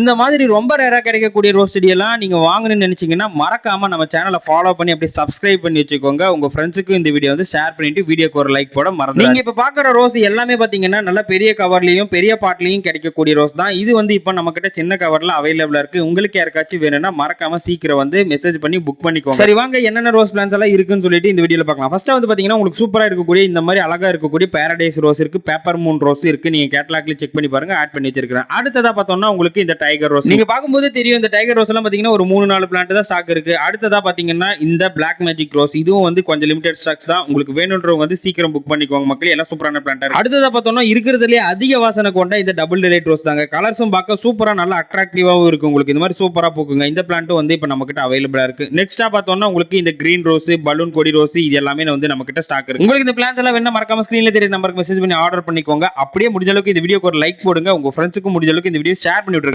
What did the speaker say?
இந்த மாதிரி ரொம்ப ரேராக கிடைக்கக்கூடிய ரோஸ் செடியெல்லாம் நீங்கள் வாங்கணும்னு நினச்சிங்கன்னா மறக்காமல் நம்ம சேனலை ஃபாலோ பண்ணி அப்படியே சப்ஸ்கிரைப் பண்ணி வச்சுக்கோங்க. உங்கள் ஃப்ரெண்ட்ஸுக்கு இந்த வீடியோ வந்து ஷேர் பண்ணிட்டு வீடியோக்கு ஒரு லைக் போட மறந்து நீங்கள் இப்போ பார்க்குற ரோஸ் எல்லாமே பார்த்தீங்கன்னா நல்ல பெரிய கவர்லேயும் பெரிய பாட்லையும் கிடைக்கக்கூடிய ரோஸ் தான். இது வந்து இப்போ நம்மக்கிட்ட சின்ன கவரில் அவைலபிளாக இருக்குது உங்களுக்கு யாருக்காச்சும் வேணும்னா மறக்காமல் சீக்கிரம் வந்து மெசேஜ் பண்ணி புக் பண்ணிக்கோங்க. சரி வாங்க என்னென்ன ரோஸ் பிளான்ஸ் எல்லாம் இருக்குன்னு சொல்லிட்டு இந்த வீடியோவில் பார்க்கலாம். ஃபஸ்ட்டு வந்து பார்த்தீங்கன்னா உங்களுக்கு சூப்பராக இருக்கக்கூடிய இந்த மாதிரி அழகாக இருக்கக்கூடிய பேரடைஸ் ரோஸ் இருக்குது பேப்பர் மூன் ரோஸ் இருக்குது நீங்கள் கேட்டலாக்ல செக் பண்ணி பாருங்கள் ஆட் பண்ணி வச்சிருக்கிறேன். அடுத்ததாக பார்த்தோம்னா உங்களுக்கு இந்த டைகர் ரோஸ் நீங்க பார்க்கும்போது தெரியும் இந்த டைகர் ரோஸ் எல்லாம் பாத்தீங்கன்னா ஒரு மூணு நாலு பிளான்ட் தான் ஸ்டாக் இருக்கு. அடுத்ததா பாத்தீங்கன்னா இந்த பிளாக் மேஜிக் ரோஸ் இதுவும் வந்து கொஞ்சம் லிமிடெட் ஸ்டாக்ஸ் தான். உங்களுக்கு வேணுன்றவங்க வந்து சீக்கிரம் புக் பண்ணிக்கோங்க மக்கள். எல்லாம் சூப்பரான பிளான்ட் அடுத்ததா பார்த்தோம்னா இருக்கிறதுலே அதிக வாசனை கொண்ட இந்த டபுள் டிலைட் ரோஸ் தாங்க. கலர்ஸும் பார்க்க சூப்பரா நல்லா அட்ராக்டிவாவும் இருக்கு உங்களுக்கு. இந்த மாதிரி சூப்பரா போக்குங்க. இந்த பிளான்ட்டும் வந்து இப்போ நம்ம கிட்ட அவைலபிளா இருக்கு. நெக்ஸ்டா பார்த்தோம்னா உங்களுக்கு இந்த கிரீன் ரோஸ் பலூன் கொடி ரோஸ் இது எல்லாமே வந்து நம்ம கிட்ட ஸ்டாக் இருக்கு. உங்களுக்கு இந்த பிளான்ஸ் எல்லாம் வேணா மறக்காம ஸ்கிரீன்ல தெரிய நம்பருக்கு மெசேஜ் பண்ணி ஆர்டர் பண்ணிக்கோங்க. அப்படியே முடிஞ்ச அளவுக்கு இந்த வீடியோக்கு ஒரு லைக் போடுங்க. உங்க ஃப்ரெண்ட்ஸுக்கும் முடிஞ்ச அளவுக்கு இந்த வீடியோ ஷேர் பண்ணி